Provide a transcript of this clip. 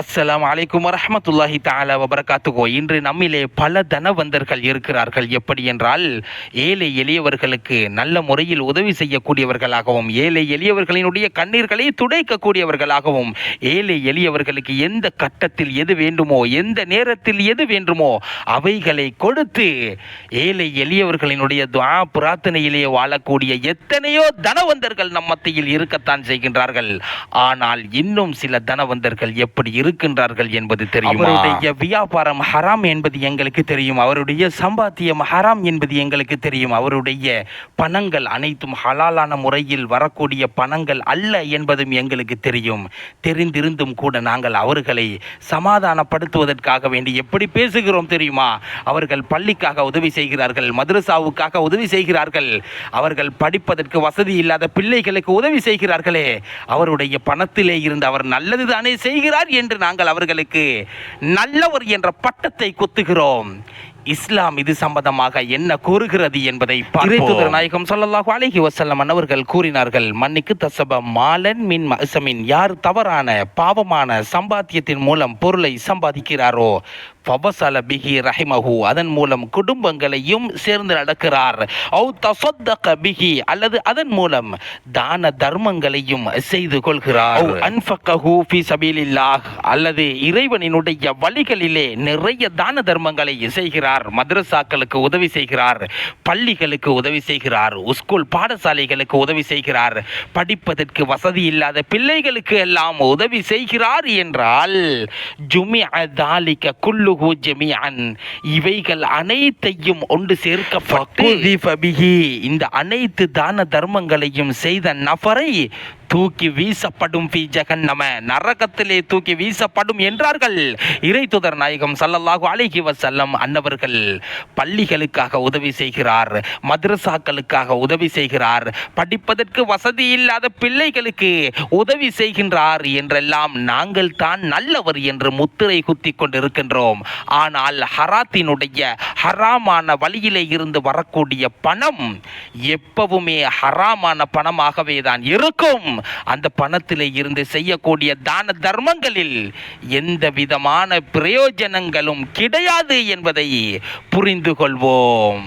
அஸ்ஸலாம் அலைக்கும் வரமத்துல்லாஹி தாலா வபரகாத்துகோ இன்று நம்மிலே பல தனவந்தர்கள் இருக்கிறார்கள். எப்படி என்றால் ஏழை எளியவர்களுக்கு நல்ல முறையில் உதவி செய்யக்கூடியவர்களாகவும் ஏழை எளியவர்களினுடைய கண்ணீர்களை துடைக்கக்கூடியவர்களாகவும் ஏழை எளியவர்களுக்கு எந்த கட்டத்தில் எது வேண்டுமோ எந்த நேரத்தில் எது வேண்டுமோ அவைகளை கொடுத்து ஏழை எளியவர்களினுடைய துவா பிரார்த்தனையிலேயே வாழக்கூடிய எத்தனையோ தனவந்தர்கள் நம் மத்தியில் இருக்கத்தான் செய்கின்றார்கள். ஆனால் இன்னும் சில தனவந்தர்கள் எப்படி இருக்கின்றார்கள் என்பது தெரியும்? அவருடைய வியாபாரம் ஹராம் என்பது எங்களுக்கு தெரியும். அவருடைய சம்பாத்தியம் ஹராம் என்பது எங்களுக்கு தெரியும். அவருடைய பணங்கள் அனைத்தும் ஹலாலான முறையில் வரக்கூடிய பணங்கள் அல்ல என்பதும் எங்களுக்கு தெரியும். தெரிந்திருந்தும் கூட நாங்கள் அவர்களை சமாதானப்படுத்துவதற்காக வேண்டி எப்படி பேசுகிறோம் தெரியுமா? அவர்கள் பள்ளிக்காக உதவி செய்கிறார்கள் மதுரசாவுக்காக உதவி செய்கிறார்கள். அவர்கள் படிப்பதற்கு வசதி இல்லாத பிள்ளைகளுக்கு உதவி செய்கிறார்களே. அவருடைய பணத்திலே இருந்து அவர் நல்லதுதானே செய்கிறார் என்று நாங்கள் அவர்களுக்கு நல்லவர் என்ற பட்டத்தை குத்துகிறோம். இஸ்லாம் இது சம்பந்தமாக என்ன கூறுகிறது என்பதை பார்ப்போம். நாயகம் ஸல்லல்லாஹு அலைஹி வஸல்லம் அவர்கள் கூறினார்கள் மன்னிக்கு தசப மாலன் மின் மசமின் யார் தவறான பாவமான சம்பாத்தியத்தின் மூலம் பொருளை சம்பாதிக்கிறாரோ ஃபபசல பிஹி ரஹிமஹு. அதன் மூலம் குடும்பங்களையும் சேர்ந்து நடக்கிறார். அவு தசத்தக பிஹி. அல்லது அதன் மூலம் தான தர்மங்களையும் செய்து கொள்கிறார். அன்ஃபக்கஹு ஃபி சபீலில்லாஹ். அல்லது இறைவனினுடைய வழிகளிலே நிறைய தான தர்மங்களை செய்கிறார். செய்கிறார் மதரசாக்களுக்கு உதவி செய்கிறார் பள்ளிகளுக்கு உதவி செய்கிறார் ஸ்கூல் பாடசாலைகளுக்கு உதவி செய்கிறார். படிப்பதற்கு வசதி இல்லாத பிள்ளைகளுக்கு எல்லாம் உதவி செய்கிறார் என்றால் ஜுமி தாலிக்க குல்லுகு ஜெமியான் இவைகள் அனைத்தையும் ஒன்று சேர்க்கப்பட்டு இந்த அனைத்து தான தர்மங்களையும் செய்த நபரை தூக்கி வீசப்படும் பி ஜெகன் ஜெகன்னம நரகத்திலே தூக்கி வீசப்படும் என்றார்கள். இறை தூதர் நாயகம் சல்லல்லாஹு அலைஹி வசல்லம் அன்னவர்கள் பள்ளிகளுக்காக உதவி செய்கிறார் மதரசாக்களுக்காக உதவி செய்கிறார் படிப்பதற்கு வசதி இல்லாத பிள்ளைகளுக்கு உதவி செய்கின்றார் என்றெல்லாம் நாங்கள் தான் நல்லவர் என்று முத்திரை குத்தி கொண்டிருக்கின்றோம். ஆனால் ஹராத்தினுடைய ஹராமான வழியிலே இருந்து வரக்கூடிய பணம் எப்பவுமே ஹராமான பணமாகவே தான் இருக்கும். அந்த பணத்திலே இருந்து செய்யக்கூடிய தான தர்மங்களில் எந்த விதமான பிரயோஜனங்களும் கிடையாது என்பதை புரிந்து கொள்வோம்